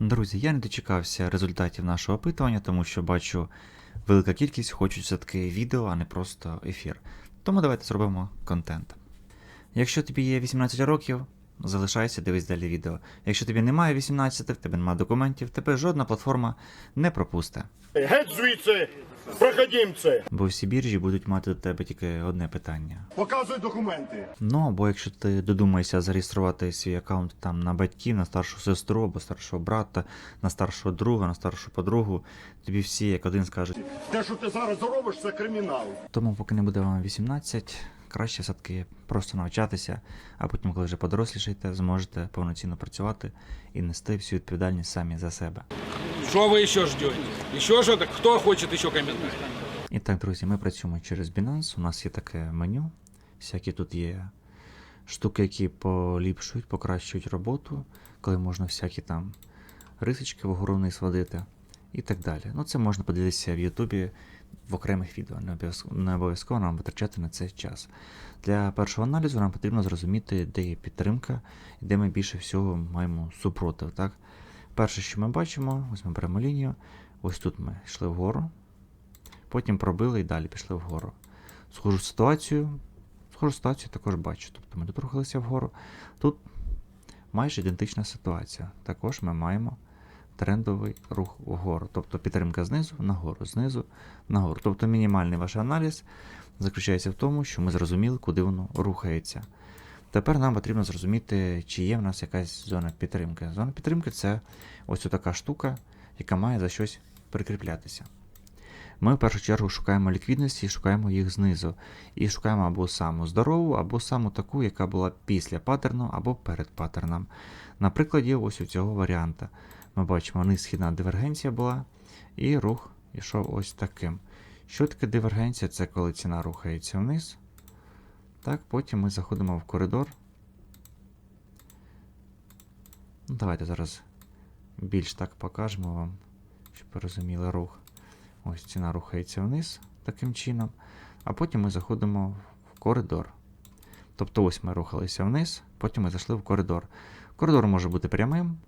Друзі, я не дочекався результатів нашого опитування, тому що бачу, велика кількість хочуть все-таки відео, а не просто ефір. Тому давайте зробимо контент. Якщо тобі є 18 років, залишайся, дивись далі відео. Якщо тобі немає 18, в тебе немає документів, тебе жодна платформа не пропусте. Геть звідси, проходімці! Бо всі біржі будуть мати до тебе тільки одне питання. Показуй документи. Ну або якщо ти додумаєшся зареєструвати свій аккаунт там на батьків, на старшу сестру або старшого брата, на старшого друга, на старшу подругу, тобі всі як один скажуть. Те, що ти зараз робиш, це кримінал. Тому, поки не буде вам 18, краще все-таки просто навчатися, а потім, коли вже подорослішаєте, зможете повноцінно працювати і нести всю відповідальність самі за себе. Что вы еще ждете? Еще что-то? Кто хочет еще комментарий? І так, друзі, ми працюємо через Binance. У нас є таке меню. Всякі тут є штуки, які поліпшують, покращують роботу, коли можна всякі там рисочки вгору вниз водити і так далі. Ну, це можна подивитися в Ютубі в окремих відео. Не обов'язково нам витрачати на це час. Для першого аналізу нам потрібно зрозуміти, де є підтримка і де ми більше всього маємо супротив. Так? Перше, що ми бачимо, ось ми беремо лінію. Ось тут ми йшли вгору, потім пробили і далі пішли вгору. Схожу ситуацію, схожу ситуацію також бачу. Тобто ми тут рухалися вгору. Тут майже ідентична ситуація. Також ми маємо трендовий рух вгору. Тобто підтримка знизу нагору, знизу нагору. Тобто мінімальний ваш аналіз заключається в тому, що ми зрозуміли, куди воно рухається. Тепер нам потрібно зрозуміти, чи є в нас якась зона підтримки. Зона підтримки це ось така штука, яка має за щось прикріплятися. Ми в першу чергу шукаємо ліквідності і шукаємо їх знизу. І шукаємо або саму здорову, або саму таку, яка була після паттерну, або перед паттерном. На прикладі ось у цього варіанта. Ми бачимо, низхідна дивергенція була, і рух йшов ось таким. Що таке дивергенція? Це коли ціна рухається вниз. Так, потім ми заходимо в коридор. Ну, давайте зараз більш так покажемо вам, щоб ви розуміли рух. Ось ціна рухається вниз таким чином, а потім ми заходимо в коридор. Тобто ось ми рухалися вниз, потім ми зайшли в коридор. Коридор може бути прямим,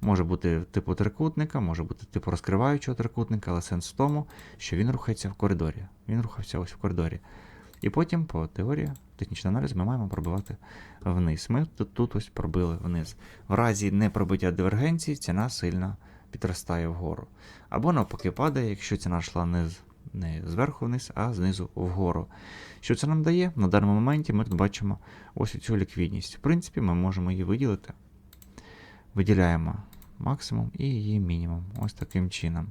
може бути типу трикутника, може бути типу розкриваючого трикутника, але сенс в тому, що він рухається в коридорі. Він рухався ось в коридорі. І потім, по теорії, технічний аналіз, ми маємо пробивати вниз. Ми тут, тут ось пробили вниз. В разі непробиття дивергенції ціна сильно підростає вгору. Або навпаки падає, якщо ціна йшла не, з- не зверху вниз, а знизу вгору. Що це нам дає? На даному моменті ми тут бачимо ось цю ліквідність. В принципі, ми можемо її виділити. Виділяємо максимум і її мінімум. Ось таким чином.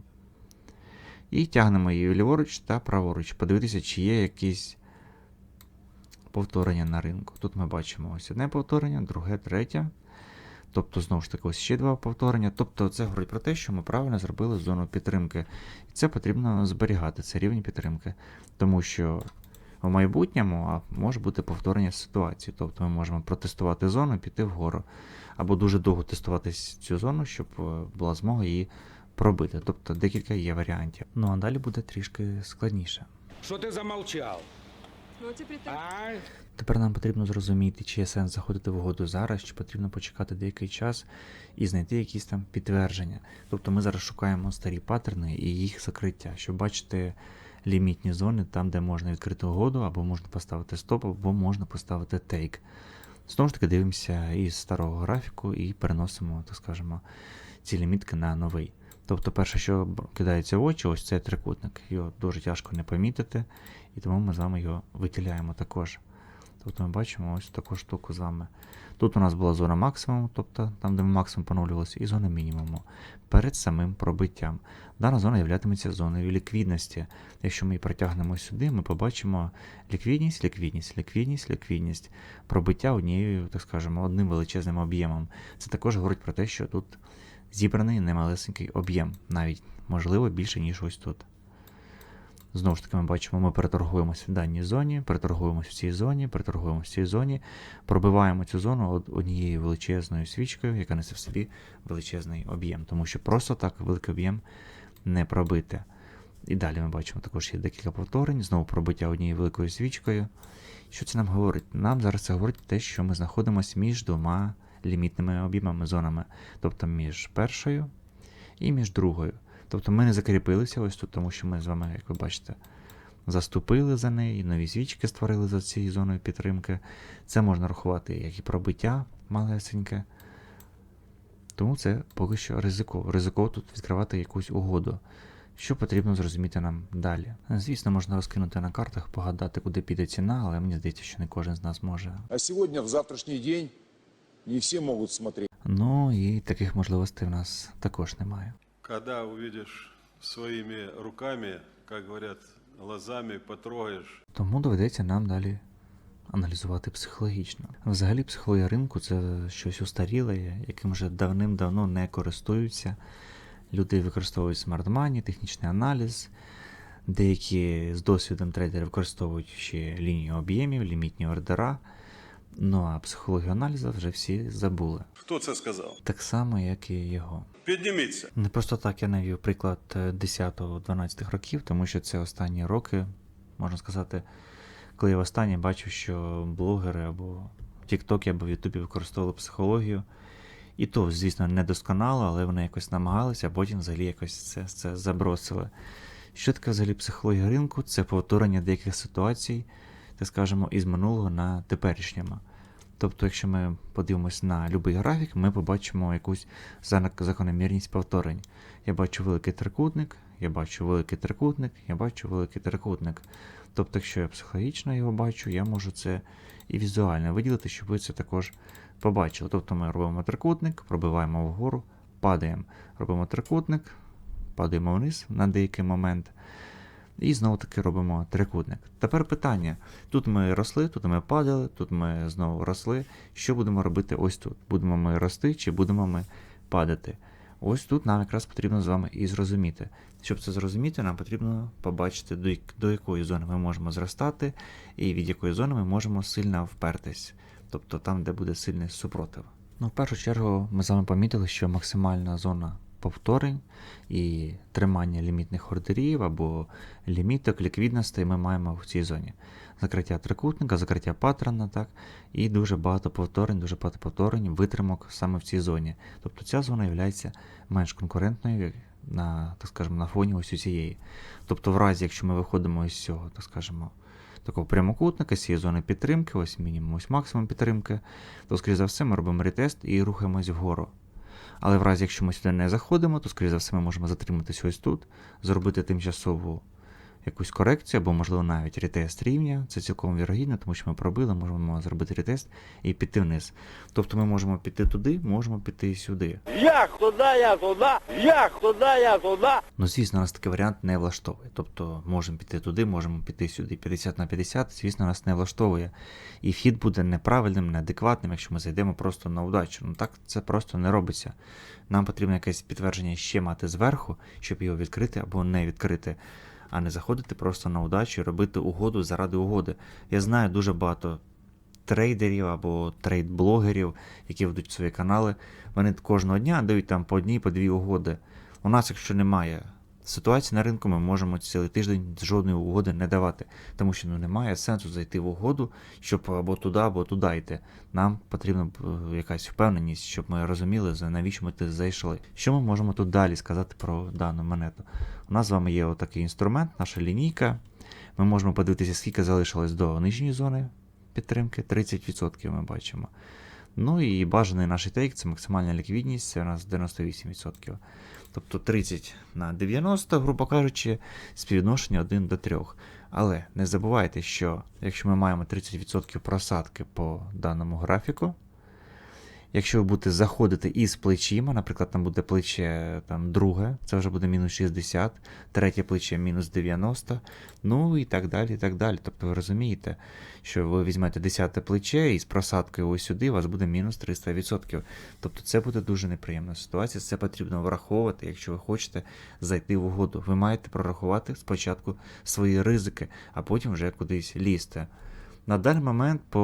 І тягнемо її ліворуч та праворуч. Подивитися, чи є якісь повторення на ринку. Тут ми бачимо ось одне повторення, друге, третє. Тобто, знову ж таки, ось ще два повторення. Тобто, це говорить про те, що ми правильно зробили зону підтримки. І це потрібно зберігати, це рівень підтримки. Тому що в майбутньому а, може бути повторення ситуації. Тобто ми можемо протестувати зону і піти вгору. Або дуже довго тестувати цю зону, щоб е, була змога її пробити. Тобто декілька є варіантів. Ну а далі буде трішки складніше. Что ты замолчал? Тепер нам потрібно зрозуміти, чи є сенс заходити в угоду зараз, чи потрібно почекати деякий час і знайти якісь там підтвердження. Тобто ми зараз шукаємо старі паттерни і їх закриття, щоб бачити лімітні зони там, де можна відкрити угоду, або можна поставити стоп, або можна поставити тейк. Знову ж таки, дивимося із старого графіку і переносимо, так скажемо, ці лімітки на новий. Тобто, перше, що кидається в очі, ось цей трикутник. Його дуже тяжко не помітити, і тому ми з вами його виділяємо також. Тобто ми бачимо ось таку штуку з вами. Тут у нас була зона максимуму, тобто там, де ми максимум поновлювалися, і зона мінімуму перед самим пробиттям. Дана зона являтиметься зоною ліквідності. Якщо ми її протягнемо сюди, ми побачимо ліквідність, ліквідність, ліквідність, ліквідність, пробиття однією, так скажемо, одним величезним об'ємом. Це також говорить про те, що тут зібраний немалесенький об'єм, навіть можливо більше, ніж ось тут. Знову ж таки, ми бачимо, ми переторгуємося в даній зоні, переторгуємося в цій зоні, переторгуємося в цій зоні, пробиваємо цю зону однією величезною свічкою, яка несе в собі величезний об'єм, тому що просто так великий об'єм не пробити. І далі ми бачимо також є декілька повторень, знову пробиття однією великою свічкою. Що це нам говорить? Нам зараз це говорить те, що ми знаходимося між двома лімітними об'ємами зонами, тобто між першою і між другою. Тобто ми не закріпилися ось тут, тому що ми з вами, як ви бачите, заступили за неї, нові свічки створили за цією зоною підтримки. Це можна рахувати як і пробиття малесеньке. Тому це поки що ризиково. Ризиково тут відкривати якусь угоду. Що потрібно зрозуміти нам далі? Звісно, можна розкинути на картах, погадати, куди піде ціна, але мені здається, що не кожен з нас може. А сегодня, в завтрашний день, не все могут смотреть. Ну і таких можливостей в нас також немає. Когда увидишь своими руками, как говорят, глазами потрогаешь, Тому доведеться нам далі аналізувати психологічно. Взагалі, психологія ринку це щось устаріле, яким вже давним-давно не користуються. Люди використовують смарт-мані, технічний аналіз. Деякі з досвідом трейдери використовують ще лінію об'ємів, лімітні ордера. Ну а психологію аналізу вже всі забули. хто це сказав? Так само, як і його. Підніміться. Не просто так я навів приклад е, 10-12 років, тому що це останні роки, можна сказати, коли я востаннє бачив, що блогери або в Тіктокі або в Ютубі використовували психологію. І то, звісно, не досконало, але вони якось намагалися, а потім взагалі якось це, це забросили. Що таке взагалі психологія ринку? Це повторення деяких ситуацій, так скажемо, із минулого на теперішньому. Тобто, якщо ми подивимось на будь-який графік, ми побачимо якусь закономірність повторень. Я бачу великий трикутник, я бачу великий трикутник, я бачу великий трикутник. Тобто, якщо я психологічно його бачу, я можу це і візуально виділити, щоб ви це також побачили. Тобто ми робимо трикутник, пробиваємо вгору, падаємо. Робимо трикутник, падаємо вниз на деякий момент. І знову таки робимо трикутник. Тепер питання: тут ми росли, тут ми падали, тут ми знову росли. Що будемо робити ось тут? Будемо ми рости чи будемо ми падати? Ось тут нам якраз потрібно з вами і зрозуміти. Щоб це зрозуміти, нам потрібно побачити, до, як- до якої зони ми можемо зростати, і від якої зони ми можемо сильно впертись. Тобто там, де буде сильний супротив. Ну, в першу чергу, ми з вами помітили, що максимальна зона повторень і тримання лімітних ордерів або ліміток, ліквідностей ми маємо в цій зоні. Закриття трикутника, закриття патрона, так, і дуже багато повторень, дуже багато повторень, витримок саме в цій зоні. Тобто ця зона є менш конкурентною на, так скажемо, на фоні ось цієї. Тобто, в разі, якщо ми виходимо із цього, так скажемо, такого прямокутника, з цієї зони підтримки, ось мінімум, ось максимум підтримки, то, скоріше за все, ми робимо ретест і рухаємось вгору. Але в разі, якщо ми сюди не заходимо, то, скоріше за все, ми можемо затриматися ось тут, зробити тимчасову якусь корекцію, або, можливо, навіть ретест рівня. Це цілком вірогідно, тому що ми пробили, можемо зробити ретест і піти вниз. Тобто ми можемо піти туди, можемо піти сюди. Як туди, я туди, як туди, я туди. Ну, звісно, нас такий варіант не влаштовує. Тобто можемо піти туди, можемо піти сюди. 50 на 50, звісно, нас не влаштовує. І вхід буде неправильним, неадекватним, якщо ми зайдемо просто на удачу. Ну так це просто не робиться. Нам потрібно якесь підтвердження ще мати зверху, щоб його відкрити або не відкрити, а не заходити просто на удачу і робити угоду заради угоди. Я знаю дуже багато трейдерів або трейд-блогерів, які ведуть свої канали. Вони кожного дня дають там по одній, по дві угоди. У нас, якщо немає ситуації на ринку, ми можемо цілий тиждень жодної угоди не давати, тому що ну, немає сенсу зайти в угоду, щоб або туди, або туди йти. Нам потрібна е, якась впевненість, щоб ми розуміли, навіщо ми тут зайшли. Що ми можемо тут далі сказати про дану монету? У нас з вами є отакий інструмент, наша лінійка. Ми можемо подивитися, скільки залишилось до нижньої зони підтримки. 30% ми бачимо. Ну і бажаний наш тейк це максимальна ліквідність, це у нас 98%. Тобто 30 на 90, грубо кажучи, співвідношення 1 до 3. Але не забувайте, що якщо ми маємо 30% просадки по даному графіку, Якщо ви будете заходити із плечима, наприклад, там буде плече там, друге, це вже буде мінус 60, третє плече мінус 90, ну і так далі. і так далі. Тобто ви розумієте, що ви візьмете 10 плече і з просадкою ось сюди у вас буде мінус 300%. Тобто це буде дуже неприємна ситуація. Це потрібно враховувати, якщо ви хочете зайти в угоду. Ви маєте прорахувати спочатку свої ризики, а потім вже кудись лізти. На даний момент по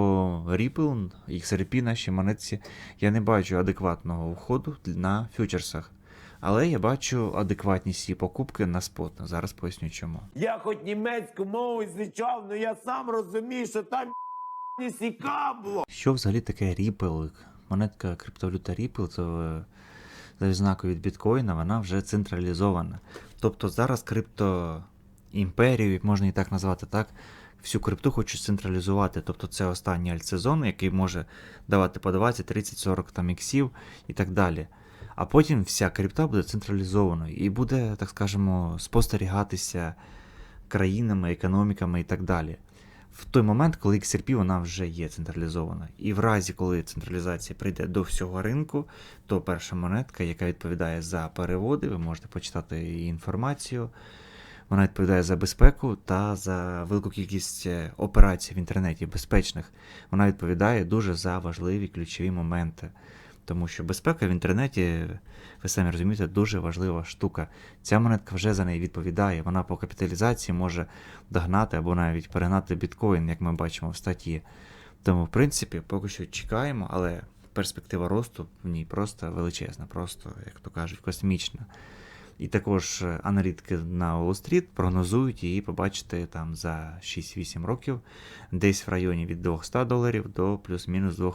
Ripple, XRP нашій монетці я не бачу адекватного входу на фьючерсах. Але я бачу адекватність її покупки на спот. Зараз поясню чому. Я хоч німецьку мову звичав, але я сам розумію, що там не сікабло. Що взагалі таке Ripple? монетка криптовалюта Ripple, то е, за відзнакою від біткоїна, вона вже централізована. Тобто зараз крипто імперію, можна і так назвати так, всю крипту хочуть централізувати. Тобто це останній альтсезон, який може давати по 20, 30, 40 там іксів і так далі. А потім вся крипта буде централізованою і буде, так скажемо, спостерігатися країнами, економіками і так далі. В той момент, коли XRP вона вже є централізована. І в разі, коли централізація прийде до всього ринку, то перша монетка, яка відповідає за переводи, ви можете почитати її інформацію. Вона відповідає за безпеку та за велику кількість е, операцій в інтернеті безпечних. Вона відповідає дуже за важливі ключові моменти. Тому що безпека в інтернеті, ви самі розумієте, дуже важлива штука. Ця монетка вже за неї відповідає. Вона по капіталізації може догнати або навіть перегнати біткоін, як ми бачимо в статті. Тому, в принципі, поки що чекаємо, але перспектива росту в ній просто величезна, просто, як то кажуть, космічна. І також е, аналітики на Уолл-стріт прогнозують її побачити там за 6-8 років, десь в районі від 200 доларів до плюс-мінус 2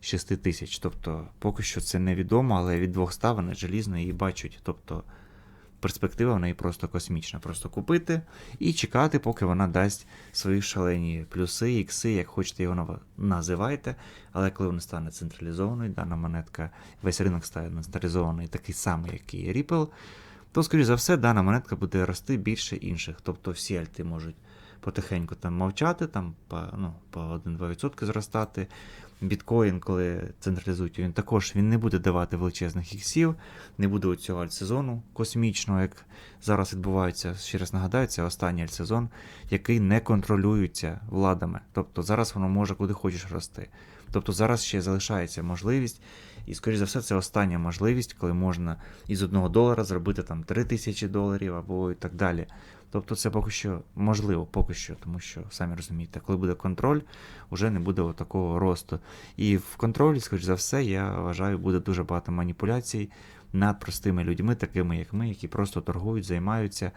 6 тисяч. Тобто, поки що це невідомо, але від 200 вони желізно її бачать. Тобто перспектива в неї просто космічна. Просто купити і чекати, поки вона дасть свої шалені плюси, ікси, як хочете його називайте. Але коли вона стане централізованою, дана монетка, весь ринок стане централізований, такий самий, як і Ripple, то, скоріш за все, дана монетка буде рости більше інших. Тобто всі альти можуть потихеньку там мовчати, там по, ну, по 1-2% зростати. Біткоін, коли централізують, він також він не буде давати величезних іксів, не буде цього альтсезону космічного, як зараз відбувається. Ще раз нагадаю, це останній альтсезон, який не контролюється владами. Тобто зараз воно може куди хочеш рости. Тобто зараз ще залишається можливість, і, скоріш за все, це остання можливість, коли можна із одного долара зробити там 3 тисячі доларів або і так далі. Тобто це поки що можливо, поки що, тому що, самі розумієте, коли буде контроль, вже не буде такого росту. І в контролі, скоріш за все, я вважаю, буде дуже багато маніпуляцій над простими людьми, такими як ми, які просто торгують, займаються,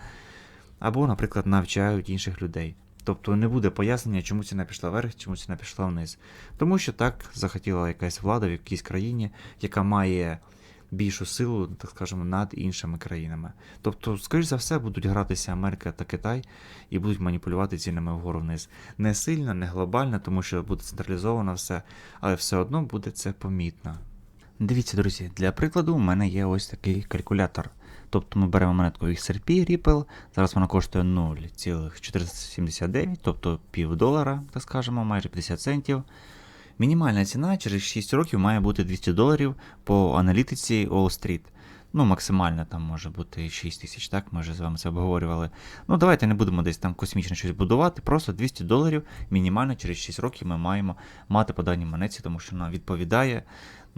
або, наприклад, навчають інших людей. Тобто не буде пояснення, чому ціна пішла вверх, чому ціна пішла вниз. Тому що так захотіла якась влада в якійсь країні, яка має більшу силу, так скажемо, над іншими країнами. Тобто, скоріш за все, будуть гратися Америка та Китай і будуть маніпулювати цінами вгору вниз. Не сильно, не глобально, тому що буде централізовано все, але все одно буде це помітно. Дивіться, друзі, для прикладу, у мене є ось такий калькулятор. Тобто ми беремо монетку XRP Ripple, зараз вона коштує 0,479, тобто пів долара, так скажемо, майже 50 центів. Мінімальна ціна через 6 років має бути 200 доларів по аналітиці Wall Street. Ну, максимально там може бути 6 тисяч, так? Ми вже з вами це обговорювали. Ну, давайте не будемо десь там космічно щось будувати. Просто 200 доларів мінімально через 6 років ми маємо мати по даній монеті, тому що вона відповідає.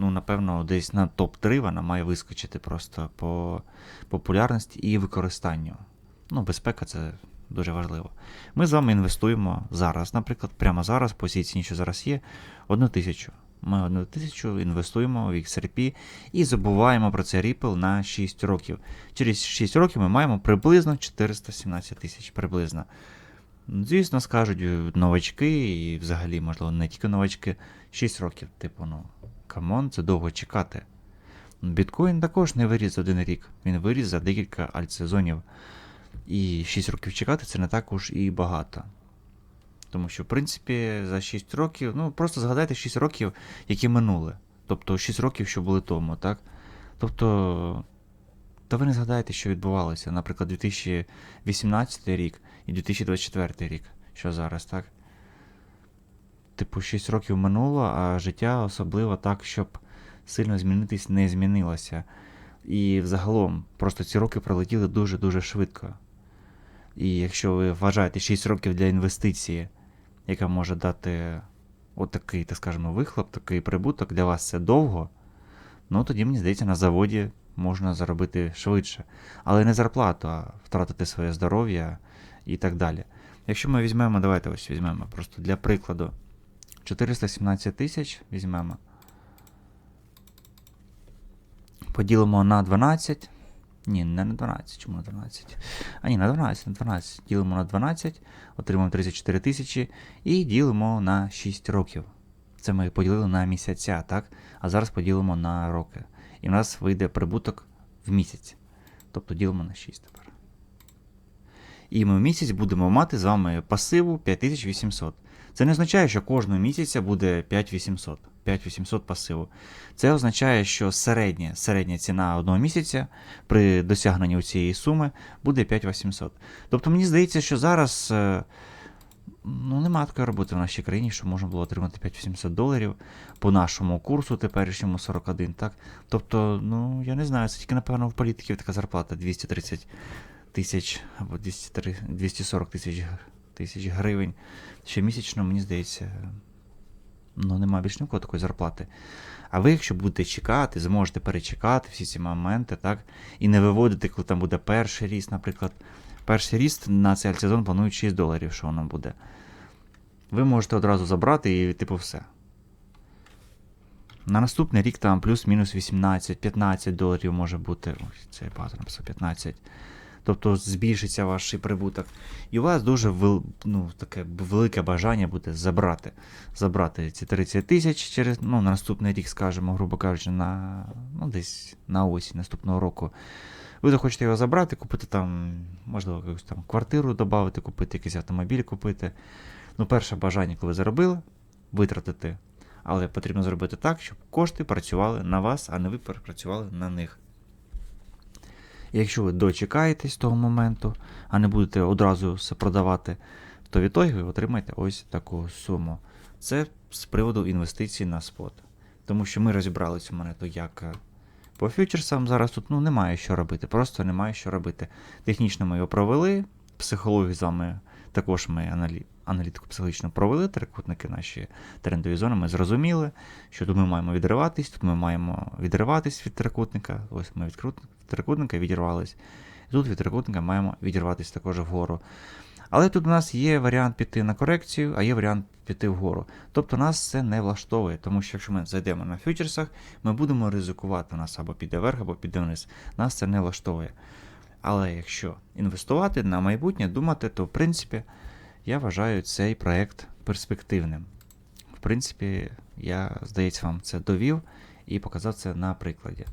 Ну, напевно, десь на топ-3 вона має вискочити просто по популярності і використанню. Ну, безпека це дуже важливо. Ми з вами інвестуємо зараз, наприклад, прямо зараз, по цій ціні, що зараз є, одну тисячу. Ми одну тисячу інвестуємо в XRP і забуваємо про це Ripple на 6 років. Через 6 років ми маємо приблизно 417 тисяч. Приблизно. Звісно, скажуть новачки, і взагалі, можливо, не тільки новачки, 6 років. Типу, ну, камон, це довго чекати. Біткоін також не виріс за один рік, він виріс за декілька альтсезонів. І 6 років чекати це не так уж і багато. Тому що, в принципі, за 6 років, ну просто згадайте 6 років, які минули. Тобто 6 років, що були тому, так? Тобто, та ви не згадаєте, що відбувалося, наприклад, 2018 рік і 2024 рік, що зараз, так? Типу, 6 років минуло, а життя особливо так, щоб сильно змінитись, не змінилося. І взагалом, просто ці роки пролетіли дуже-дуже швидко. І якщо ви вважаєте 6 років для інвестиції, яка може дати отакий, так скажемо, вихлоп, такий прибуток, для вас це довго, ну тоді, мені здається, на заводі можна заробити швидше. Але не зарплату, а втратити своє здоров'я і так далі. Якщо ми візьмемо, давайте ось візьмемо просто для прикладу 417 тисяч візьмемо. Поділимо на 12. Ні, не на 12, чому на 12? А ні, на 12, на 12. Ділимо на 12, отримуємо 34 тисячі і ділимо на 6 років. Це ми поділили на місяця, так? А зараз поділимо на роки. І в нас вийде прибуток в місяць. Тобто ділимо на 6 тепер. І ми в місяць будемо мати з вами пасиву 5800. Це не означає, що кожного місяця буде 5800. 5800 пасиву. Це означає, що середня, середня ціна одного місяця при досягненні цієї суми буде 5800. Тобто мені здається, що зараз е, ну, немає такої роботи в нашій країні, що можна було отримати 5800 доларів по нашому курсу теперішньому 41. Так? Тобто, ну я не знаю, це тільки, напевно, в політиків така зарплата 230 тисяч або 203 240 тисяч г- тисяч гривень. Щомісячно, мені здається, ну немає більш ні в кого такої зарплати. А ви, якщо будете чекати, зможете перечекати всі ці моменти, так? І не виводити, коли там буде перший ріст, наприклад. Перший ріст на цей сезон планують 6 доларів, що воно буде. Ви можете одразу забрати і, типу, все. На наступний рік там плюс-мінус 18-15 доларів може бути. Ось це я багато написав 15. Тобто збільшиться ваш прибуток. І у вас дуже вел, ну, таке велике бажання буде забрати. Забрати ці 30 тисяч через ну, на наступний рік, скажімо, грубо кажучи, на ну, десь на осінь наступного року. Ви захочете його забрати, купити там, можливо, якусь там квартиру додати, купити якийсь автомобіль купити. Ну, перше бажання, коли заробили, витратити. Але потрібно зробити так, щоб кошти працювали на вас, а не ви працювали на них. Якщо ви дочекаєтесь того моменту, а не будете одразу все продавати, то відтоді ви отримаєте ось таку суму. Це з приводу інвестицій на спот. Тому що ми розібрали цю монету як е, по фьючерсам. Зараз тут ну, немає що робити, просто немає що робити. Технічно ми його провели, психологію з вами також ми аналі... аналітику психологічно провели, трикутники наші трендові зони. Ми зрозуміли, що тут ми маємо відриватись, тут ми маємо відриватись від трикутника. Ось ми від трикутника відірвались. Тут від трикутника маємо відірватися також вгору. Але тут у нас є варіант піти на корекцію, а є варіант піти вгору. Тобто нас це не влаштовує, тому що якщо ми зайдемо на фьючерсах, ми будемо ризикувати у нас або піде вверх, або піде вниз. Нас це не влаштовує. Але якщо інвестувати на майбутнє, думати, то в принципі я вважаю цей проект перспективним. В принципі, я, здається, вам це довів і показав це на прикладі.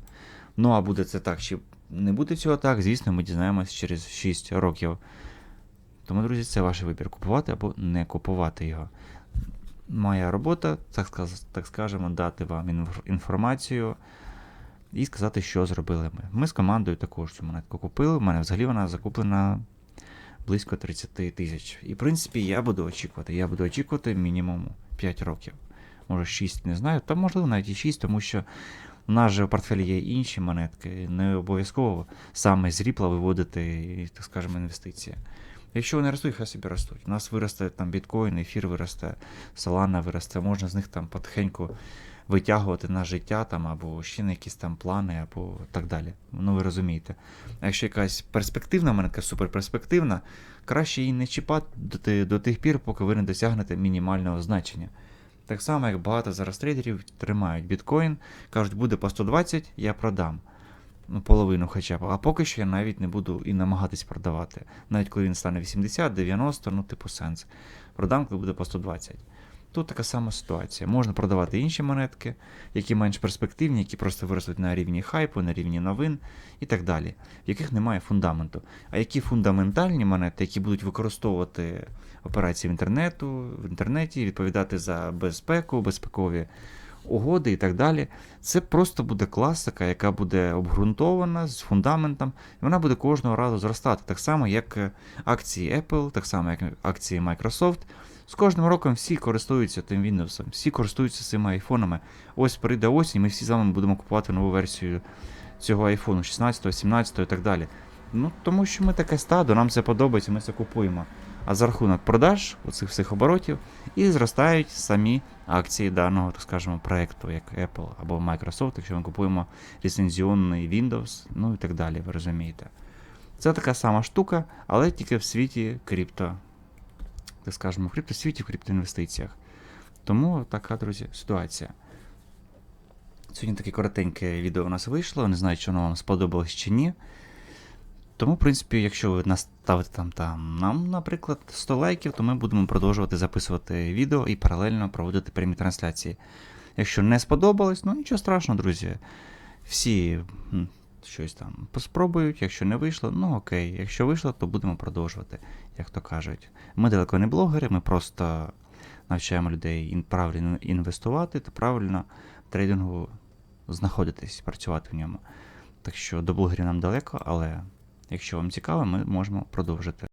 Ну, а буде це так, чи не буде цього так, звісно, ми дізнаємось через 6 років. Тому, друзі, це ваш вибір купувати або не купувати його. Моя робота, так, так скажемо, дати вам інформацію і сказати, що зробили ми. Ми з командою також цю монетку купили. У мене взагалі вона закуплена близько 30 тисяч. І, в принципі, я буду очікувати. Я буду очікувати мінімум 5 років. Може 6, не знаю, та можливо навіть і 6, тому що у нас же в портфелі є інші монетки. Не обов'язково саме з ріпла виводити, так скажемо, інвестиції. Якщо вони ростуть, хай собі ростуть. У нас виросте там біткоін, ефір виросте, Solana виросте, можна з них там потихеньку витягувати на життя там, або ще на якісь там плани, або так далі. Ну ви розумієте. А якщо якась перспективна монетка, суперперспективна, краще її не чіпати до, тих пір, поки ви не досягнете мінімального значення. Так само, як багато зараз трейдерів тримають біткоін, кажуть, буде по 120, я продам. Ну, половину хоча б. А поки що я навіть не буду і намагатись продавати. Навіть коли він стане 80, 90, ну, типу сенс. Продам, коли буде по 120. Тут така сама ситуація. Можна продавати інші монетки, які менш перспективні, які просто виростуть на рівні хайпу, на рівні новин і так далі, в яких немає фундаменту. А які фундаментальні монети, які будуть використовувати операції в інтернету, в інтернеті, відповідати за безпеку, безпекові угоди і так далі. Це просто буде класика, яка буде обґрунтована з фундаментом, і вона буде кожного разу зростати. Так само, як е, акції Apple, так само, як акції Microsoft. З кожним роком всі користуються тим Windows, всі користуються цими айфонами. Ось прийде осінь, ми всі з вами будемо купувати нову версію цього айфону 16, 17 і так далі. Ну, тому що ми таке стадо, нам це подобається, ми це купуємо. А за рахунок продаж оцих всіх оборотів і зростають самі акції даного, так скажемо, проекту, як Apple або Microsoft, якщо ми купуємо ліцензіонний Windows, ну і так далі, ви розумієте. Це така сама штука, але тільки в світі крипто, так скажемо, в криптосвіті, в криптоінвестиціях. Тому така, друзі, ситуація. Сьогодні таке коротеньке відео у нас вийшло. Не знаю, чи воно вам сподобалось чи ні. Тому, в принципі, якщо ви наставите там, там нам, наприклад, 100 лайків, то ми будемо продовжувати записувати відео і паралельно проводити прямі трансляції. Якщо не сподобалось, ну нічого страшного, друзі. Всі щось там поспробують, якщо не вийшло, ну окей. Якщо вийшло, то будемо продовжувати, як то кажуть. Ми далеко не блогери, ми просто навчаємо людей правильно інвестувати та правильно в трейдингу знаходитись, працювати в ньому. Так що до блогерів нам далеко, але якщо вам цікаво, ми можемо продовжити.